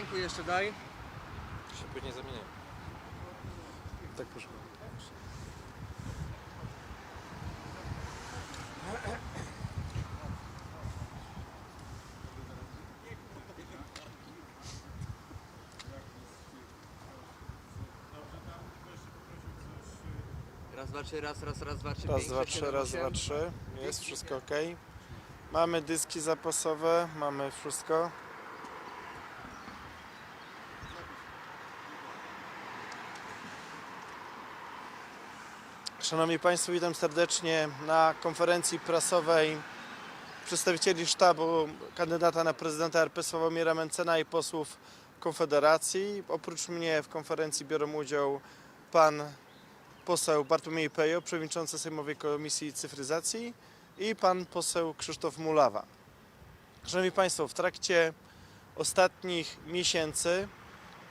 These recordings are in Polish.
dźwięku jeszcze daj. Się później zamienię. Tak proszę. Raz, dwa, trzy, raz, raz, raz, dwa, trzy, Raz, pięć, dwa, sześć, trzy, siedem, raz, osiem. dwa, trzy. Jest wszystko ok. Mamy dyski zapasowe, mamy wszystko. Szanowni Państwo, witam serdecznie na konferencji prasowej przedstawicieli sztabu kandydata na prezydenta RP Sławomira Mencena i posłów Konfederacji. Oprócz mnie w konferencji biorą udział pan poseł Bartłomiej Pejo, przewodniczący Sejmowej Komisji Cyfryzacji i pan poseł Krzysztof Mulawa. Szanowni Państwo, w trakcie ostatnich miesięcy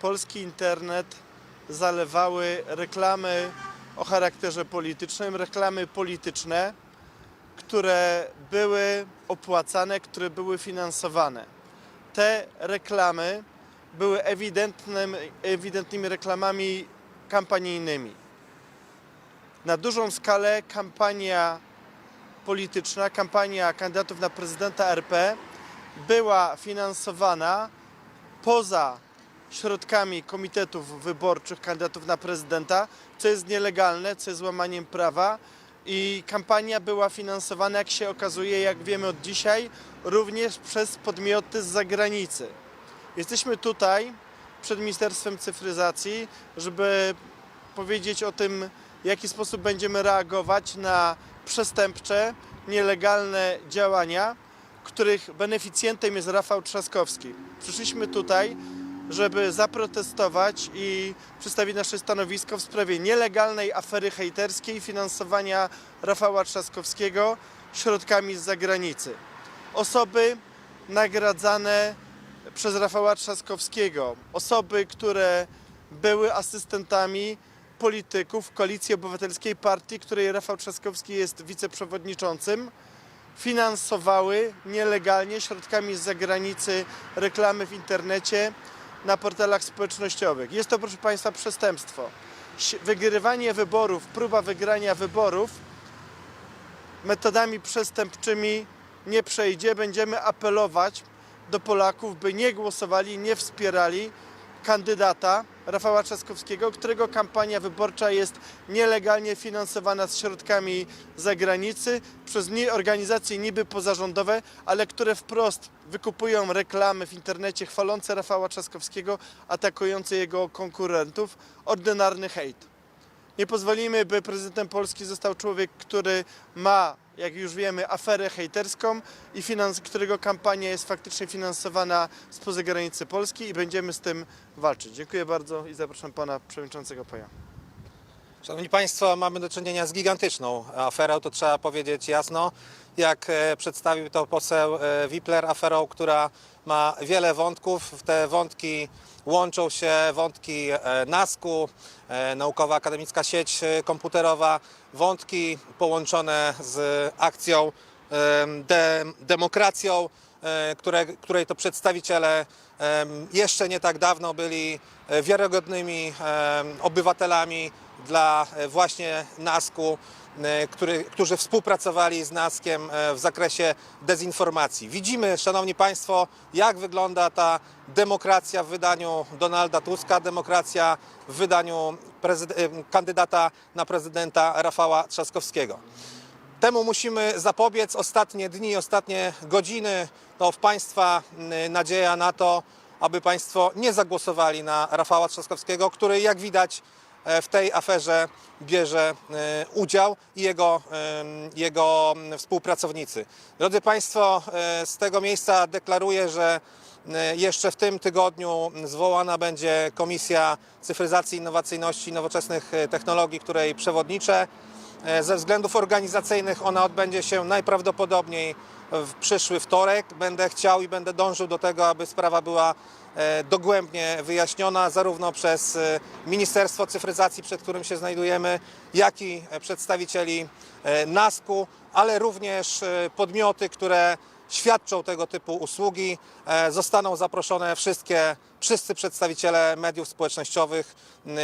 polski internet zalewały reklamy o charakterze politycznym, reklamy polityczne, które były opłacane, które były finansowane. Te reklamy były ewidentnym, ewidentnymi reklamami kampanijnymi na dużą skalę kampania polityczna, kampania kandydatów na prezydenta RP była finansowana poza środkami komitetów wyborczych kandydatów na prezydenta, co jest nielegalne, co jest łamaniem prawa i kampania była finansowana, jak się okazuje, jak wiemy od dzisiaj, również przez podmioty z zagranicy. Jesteśmy tutaj przed Ministerstwem Cyfryzacji, żeby powiedzieć o tym, w jaki sposób będziemy reagować na przestępcze, nielegalne działania, których beneficjentem jest Rafał Trzaskowski. Przyszliśmy tutaj, żeby zaprotestować i przedstawić nasze stanowisko w sprawie nielegalnej afery hejterskiej finansowania Rafała Trzaskowskiego środkami z zagranicy. Osoby nagradzane przez Rafała Trzaskowskiego, osoby, które były asystentami polityków Koalicji Obywatelskiej Partii, której Rafał Trzaskowski jest wiceprzewodniczącym, finansowały nielegalnie środkami z zagranicy reklamy w internecie na portalach społecznościowych. Jest to, proszę Państwa, przestępstwo. Wygrywanie wyborów, próba wygrania wyborów metodami przestępczymi nie przejdzie. Będziemy apelować do Polaków, by nie głosowali, nie wspierali kandydata Rafała Trzaskowskiego, którego kampania wyborcza jest nielegalnie finansowana z środkami zagranicy przez organizacje niby pozarządowe, ale które wprost wykupują reklamy w internecie chwalące Rafała Trzaskowskiego, atakujące jego konkurentów. Ordynarny hejt. Nie pozwolimy, by prezydentem Polski został człowiek, który ma, jak już wiemy, aferę hejterską i finans, którego kampania jest faktycznie finansowana spoza granicy Polski i będziemy z tym walczyć. Dziękuję bardzo i zapraszam pana przewodniczącego Paja. Szanowni Państwo, mamy do czynienia z gigantyczną aferą, to trzeba powiedzieć jasno. Jak e, przedstawił to poseł e, Wipler, aferą, która ma wiele wątków. Te wątki łączą się wątki e, NASK-u, Naukowa Akademicka Sieć Komputerowa, wątki połączone z akcją de, demokracją, które, której to przedstawiciele jeszcze nie tak dawno byli wiarygodnymi obywatelami dla e, właśnie NASK-u, e, który, którzy współpracowali z NASK-iem e, w zakresie dezinformacji. Widzimy, Szanowni Państwo, jak wygląda ta demokracja w wydaniu Donalda Tuska, demokracja w wydaniu kandydata na prezydenta Rafała Trzaskowskiego. Temu musimy zapobiec. Ostatnie dni, ostatnie godziny to w Państwa nadzieja na to, aby Państwo nie zagłosowali na Rafała Trzaskowskiego, który jak widać w tej aferze bierze e, udział i jego, jego współpracownicy. Drodzy Państwo, e, z tego miejsca deklaruję, że e, jeszcze w tym tygodniu zwołana będzie Komisja Cyfryzacji, Innowacyjności i Nowoczesnych e, Technologii, której przewodniczę. E, Ze względów organizacyjnych ona odbędzie się najprawdopodobniej w przyszły wtorek. Będę chciał i będę dążył do tego, aby sprawa była e, dogłębnie wyjaśniona zarówno przez e, Ministerstwo Cyfryzacji, przed którym się znajdujemy, jak i e, przedstawicieli e, NASK-u, ale również e, podmioty, które świadczą tego typu usługi. E, Zostaną zaproszone wszystkie, wszyscy przedstawiciele mediów społecznościowych,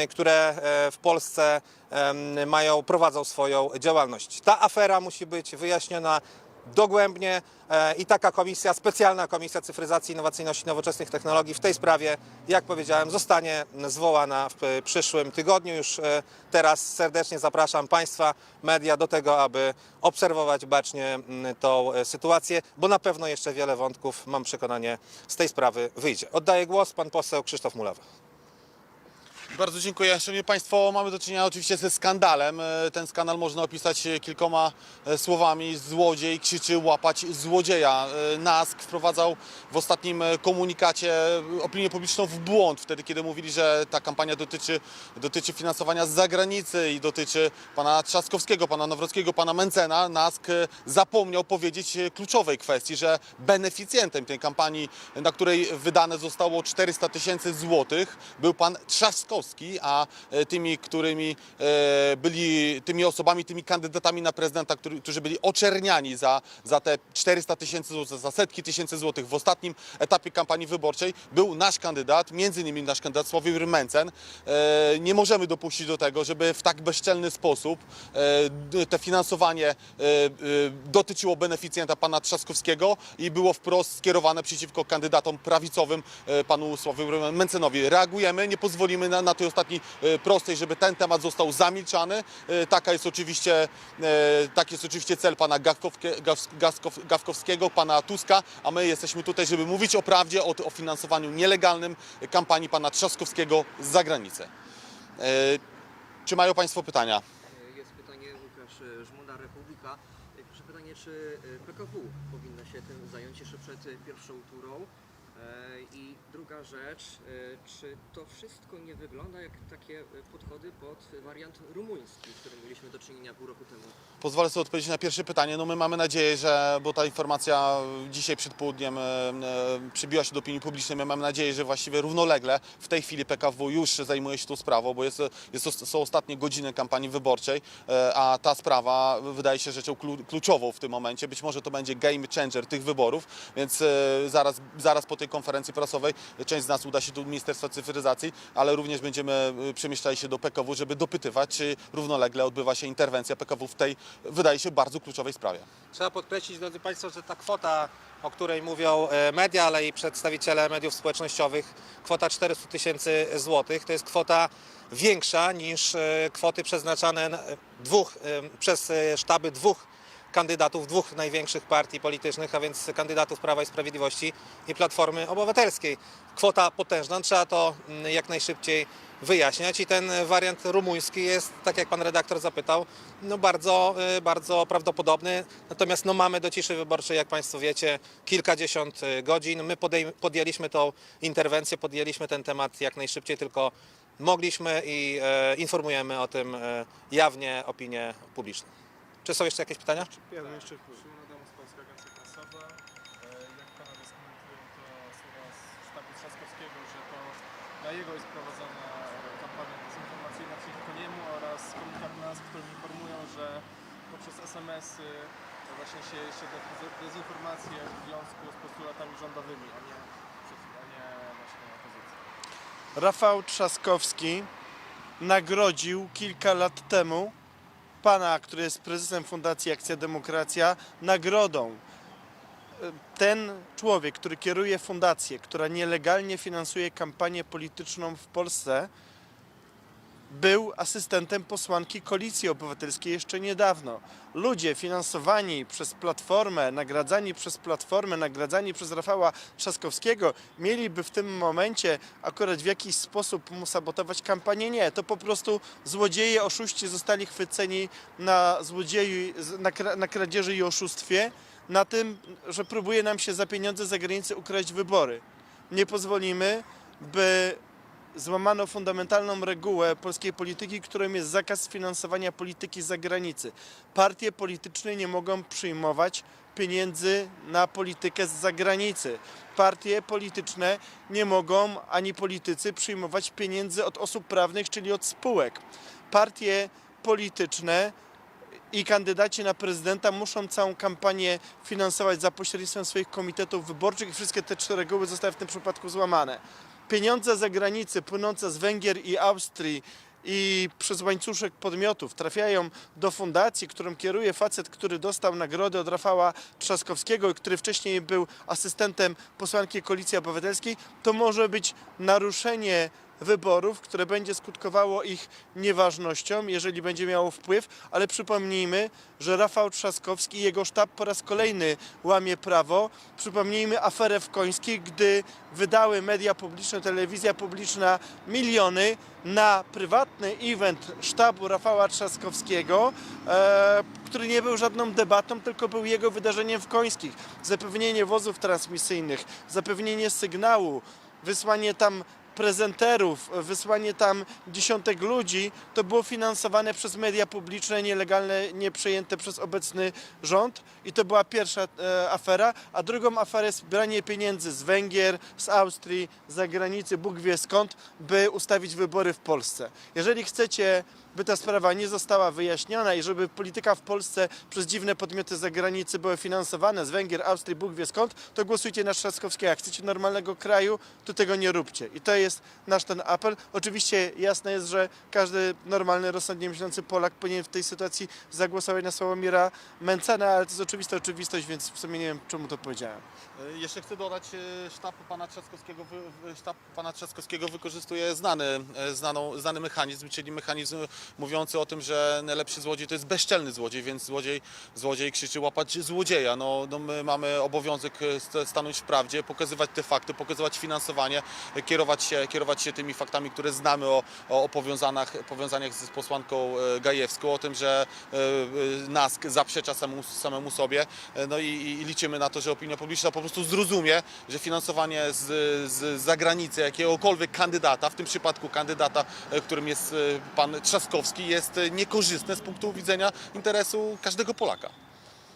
które e, w Polsce mają, prowadzą swoją działalność. Ta afera musi być wyjaśniona dogłębnie e, i taka komisja, specjalna komisja cyfryzacji, innowacyjności i nowoczesnych technologii w tej sprawie, jak powiedziałem, zostanie zwołana w e, przyszłym tygodniu. Już e, teraz serdecznie zapraszam Państwa, media do tego, aby obserwować bacznie m, tą sytuację, bo na pewno jeszcze wiele wątków, mam przekonanie, z tej sprawy wyjdzie. Oddaję głos pan poseł Krzysztof Mulawa. Bardzo dziękuję. Szanowni Państwo, mamy do czynienia oczywiście ze skandalem. E, Ten skandal można opisać e, kilkoma e, słowami. Złodziej krzyczy łapać złodzieja. NASK wprowadzał w ostatnim komunikacie opinię publiczną w błąd, wtedy kiedy mówili, że ta kampania dotyczy, dotyczy finansowania z zagranicy i dotyczy pana Trzaskowskiego, pana Nowrockiego, pana Mencena. NASK zapomniał powiedzieć kluczowej kwestii, że beneficjentem tej kampanii, na której wydane zostało 400 tysięcy złotych, był pan Trzaskowski, a e, tymi, którymi e, byli tymi osobami, tymi kandydatami na prezydenta, którzy byli oczerniani za, za te 400 tysięcy złotych, za setki tysięcy złotych w ostatnim etapie kampanii wyborczej, był nasz kandydat, między innymi nasz kandydat Sławomir Mencen. E, Nie możemy dopuścić do tego, żeby w tak bezczelny sposób te finansowanie dotyczyło beneficjenta pana Trzaskowskiego i było wprost skierowane przeciwko kandydatom prawicowym panu Sławomirowi Mencenowi. Reagujemy, nie pozwolimy na, na tej ostatniej e, prostej, żeby ten temat został zamilczany. E, Taka jest oczywiście, e, taki jest oczywiście cel pana Gawkowskiego, pana Tuska, a my jesteśmy tutaj, żeby mówić o prawdzie, o, o finansowaniu nielegalnym kampanii pana Trzaskowskiego z zagranicy. Czy mają Państwo pytania? Jest pytanie Łukasz Żmuna, Republika. Proszę pytanie, czy PKW powinna się tym zająć jeszcze przed pierwszą turą? I druga rzecz, e, czy to wszystko nie wygląda jak takie e, podchody pod wariant rumuński, z którym mieliśmy do czynienia pół roku temu? Pozwolę sobie odpowiedzieć na pierwsze pytanie. No my mamy nadzieję, że, bo ta informacja dzisiaj przed południem e, przybiła się do opinii publicznej, my mamy nadzieję, że właściwie równolegle w tej chwili PKW już zajmuje się tą sprawą, bo jest, jest, są ostatnie godziny kampanii wyborczej, a ta sprawa wydaje się rzeczą klu- kluczową w tym momencie. Być może to będzie game changer tych wyborów, więc zaraz, zaraz po tej konferencji prasowej część z nas uda się do Ministerstwa Cyfryzacji, ale również będziemy e, przemieszczali się do PKW, żeby dopytywać, czy równolegle odbywa się interwencja PKW w tej, wydaje się, bardzo kluczowej sprawie. Trzeba podkreślić, drodzy Państwo, że ta kwota, o której mówią e, media, ale i przedstawiciele mediów społecznościowych, kwota 400 tysięcy złotych, to jest kwota większa niż e, kwoty przeznaczane na- dwóch, przez sztaby dwóch kandydatów dwóch największych partii politycznych, a więc kandydatów Prawa i Sprawiedliwości i Platformy Obywatelskiej. Kwota potężna, trzeba to mm, jak najszybciej wyjaśniać i ten wariant rumuński jest, tak jak pan redaktor zapytał, no bardzo, y, bardzo prawdopodobny. Natomiast no mamy do ciszy wyborczej, jak państwo wiecie, kilkadziesiąt y, godzin. My podjęliśmy tą interwencję, podjęliśmy ten temat jak najszybciej, tylko mogliśmy i e, informujemy o tym e, jawnie opinię publiczną. Czy są jeszcze jakieś pytania? Ja bym jeszcze Szymon Adamus, Polska Agencja Prasowa. E, Jak panowie skomentują to słowa z sztabu Trzaskowskiego, że to na jego jest prowadzona kampania dezinformacyjna przeciwko niemu oraz komunikat nas, w którym informują, że poprzez SMS-y to właśnie się jeszcze de- dezinformacje w związku z postulatami rządowymi, a nie, a nie właśnie opozycji. Rafał Trzaskowski nagrodził kilka lat temu pana, który jest prezesem Fundacji Akcja Demokracja, nagrodą. Ten człowiek, który kieruje fundację, która nielegalnie finansuje kampanię polityczną w Polsce, był asystentem posłanki Koalicji Obywatelskiej jeszcze niedawno. Ludzie finansowani przez Platformę, nagradzani przez Platformę, nagradzani przez Rafała Trzaskowskiego, mieliby w tym momencie akurat w jakiś sposób mu sabotować kampanię. Nie, to po prostu złodzieje, oszuści zostali chwyceni na złodzieju, na, na kradzieży i oszustwie, na tym, że próbuje nam się za pieniądze z zagranicy ukraść wybory. Nie pozwolimy, by złamano fundamentalną regułę polskiej polityki, którą jest zakaz finansowania polityki z zagranicy. Partie polityczne nie mogą przyjmować pieniędzy na politykę z zagranicy. Partie polityczne nie mogą, ani politycy, przyjmować pieniędzy od osób prawnych, czyli od spółek. Partie polityczne i kandydaci na prezydenta muszą całą kampanię finansować za pośrednictwem swoich komitetów wyborczych i wszystkie te trzy reguły zostały w tym przypadku złamane. Pieniądze z zagranicy płynące z Węgier i Austrii i przez łańcuszek podmiotów trafiają do fundacji, którą kieruje facet, który dostał nagrodę od Rafała Trzaskowskiego i który wcześniej był asystentem posłanki Koalicji Obywatelskiej, to może być naruszenie wyborów, które będzie skutkowało ich nieważnością, jeżeli będzie miało wpływ, ale przypomnijmy, że Rafał Trzaskowski i jego sztab po raz kolejny łamie prawo. Przypomnijmy aferę w Końskiej, gdy wydały media publiczne, telewizja publiczna miliony na prywatny event sztabu Rafała Trzaskowskiego, e, który nie był żadną debatą, tylko był jego wydarzeniem w Końskich. Zapewnienie wozów transmisyjnych, zapewnienie sygnału, wysłanie tam prezenterów, wysłanie tam dziesiątek ludzi, to było finansowane przez media publiczne, nielegalne, nieprzejęte przez obecny rząd. I to była pierwsza e, afera. A drugą aferę jest branie pieniędzy z Węgier, z Austrii, z zagranicy, Bóg wie skąd, by ustawić wybory w Polsce. Jeżeli chcecie by ta sprawa nie została wyjaśniona i żeby polityka w Polsce przez dziwne podmioty z zagranicy były finansowane z Węgier, Austrii, Bóg wie skąd, to głosujcie na Trzaskowskiego. Jak chcecie normalnego kraju, to tego nie róbcie. I to jest nasz ten apel. Oczywiście jasne jest, że każdy normalny, rozsądnie myślący Polak powinien w tej sytuacji zagłosować na Sławomira Mencena, ale to jest oczywista oczywistość, więc w sumie nie wiem, czemu to powiedziałem. E, Jeszcze chcę dodać, e, sztab pana Trzaskowskiego, sztab pana Trzaskowskiego wykorzystuje znany, e, znaną, znany mechanizm, czyli mechanizm mówiący o tym, że najlepszy złodziej to jest bezczelny złodziej, więc złodziej, złodziej krzyczy łapać złodzieja. No, no my mamy obowiązek e, st- stanąć w prawdzie, pokazywać te fakty, pokazywać finansowanie, e, kierować się, kierować się tymi faktami, które znamy o, o, powiązaniach, powiązaniach z posłanką e, Gajewską, o tym, że NASK zaprzecza samemu, samemu sobie. No i, i liczymy na to, że opinia publiczna po prostu zrozumie, że finansowanie z, z zagranicy jakiegokolwiek kandydata, w tym przypadku kandydata, którym jest pan Trzaskowski, jest e, niekorzystne z punktu widzenia interesu każdego Polaka.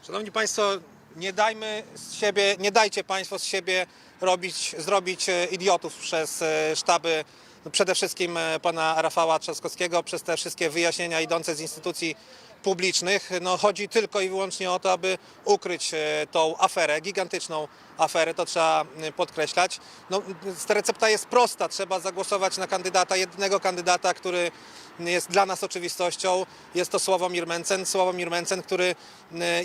Szanowni Państwo, nie dajmy z siebie, nie dajcie Państwo z siebie robić, zrobić e, idiotów przez e, sztaby no przede wszystkim pana Rafała Trzaskowskiego, przez te wszystkie wyjaśnienia idące z instytucji publicznych. No, chodzi tylko i wyłącznie o to, aby ukryć e, tą aferę, gigantyczną aferę, to trzeba podkreślać. No, ta recepta jest prosta, trzeba zagłosować na kandydata, jednego kandydata, który jest dla nas oczywistością. Jest to Sławomir Mencen. Sławomir Mencen, który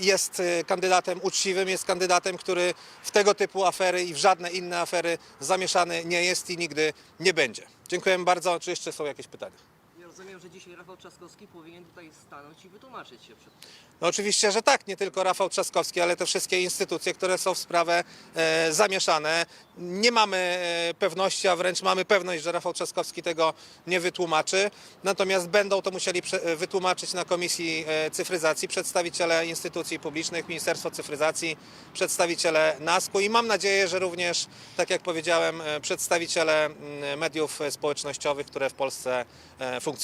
jest e, kandydatem uczciwym, jest kandydatem, który w tego typu afery i w żadne inne afery zamieszany nie jest i nigdy nie będzie. Dziękujemy bardzo. Czy jeszcze są jakieś pytania? Rozumiem, że dzisiaj Rafał Trzaskowski powinien tutaj stanąć i wytłumaczyć się przed No oczywiście, że tak, nie tylko Rafał Trzaskowski, ale te wszystkie instytucje, które są w sprawę e, zamieszane. Nie mamy e, pewności, a wręcz mamy pewność, że Rafał Trzaskowski tego nie wytłumaczy. Natomiast będą to musieli prze, e, wytłumaczyć na Komisji e, Cyfryzacji przedstawiciele instytucji publicznych, Ministerstwo Cyfryzacji, przedstawiciele NASK-u i mam nadzieję, że również, tak jak powiedziałem, e, przedstawiciele mm, mediów społecznościowych, które w Polsce funkcjonują.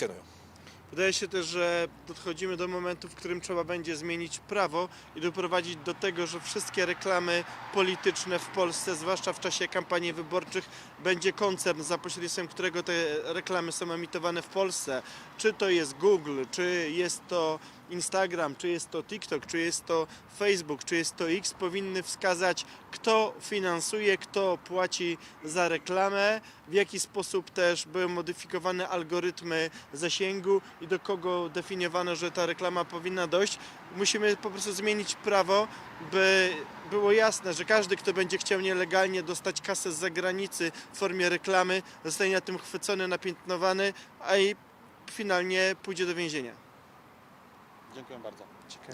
Wydaje się też, że dochodzimy do momentu, w którym trzeba będzie zmienić prawo i doprowadzić do tego, że wszystkie reklamy polityczne w Polsce, zwłaszcza w czasie kampanii wyborczych, będzie koncern, za pośrednictwem którego te reklamy są emitowane w Polsce. Czy to jest Google, czy jest to Instagram, czy jest to TikTok, czy jest to Facebook, czy jest to X, powinny wskazać, kto finansuje, kto płaci za reklamę, w jaki sposób też były modyfikowane algorytmy zasięgu i do kogo definiowano, że ta reklama powinna dojść. Musimy po prostu zmienić prawo, by było jasne, że każdy, kto będzie chciał nielegalnie dostać kasę z zagranicy w formie reklamy, zostanie na tym chwycony, napiętnowany, a i finalnie pójdzie do więzienia. Dziękuję bardzo.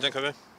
Dziękujemy.